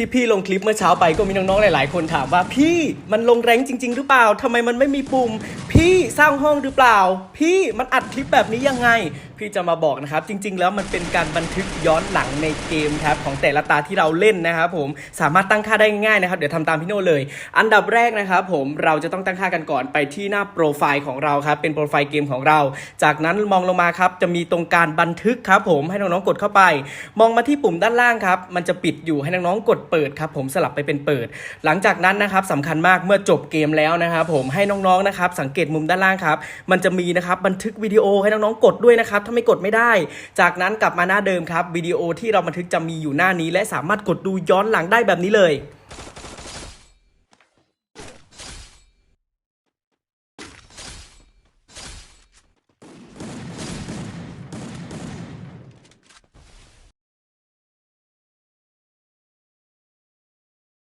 ที่พี่ลงคลิปเมื่อเช้าไปก็มีน้องๆหลาย ๆ คนถามว่าพี่มันลงแรงจริง ๆ หรือเปล่าทำไมมันไม่มีปุ่ม พี่สร้างห้องหรือเปล่า พี่มันอัดคลิปแบบนี้ยังไง พี่จะมาบอกนะครับ จริง ๆ แล้วมันเป็นการบันทึกย้อนหลังในเกมครับของแต่ละตาที่เราเล่นนะครับผมสามารถตั้งค่าได้ง่ายนะครับ เดี๋ยวทำตามพี่โน่เลย อันดับแรกนะครับผมเราจะต้องตั้งค่ากันก่อนไปที่หน้าโปรไฟล์ของเราครับเป็นโปรไฟล์เกมของเรา จากนั้นมองลงมาครับจะมีตรงการบันทึกครับผมให้น้องๆกดเข้าไป มองมาที่ปุ่มด้านล่างครับมันจะปิดอยู่ให้น้องๆกดเปิดครับผมสลับไปเป็นเปิด หลังจากนั้นนะครับสำคัญมากเมื่อจบเกมแล้วนะครับผมให้น้องๆนะครับสังเกตมุมด้านล่างครับมันจะมีนะครับบันทึกวิดีโอให้น้องๆกดด้วยนะครับถ้าไม่กดไม่ได้ จากนั้นกลับมาหน้าเดิมครับวิดีโอที่เราบันทึกจะมีอยู่หน้านี้ และสามารถกดดูย้อนหลังได้แบบนี้เลย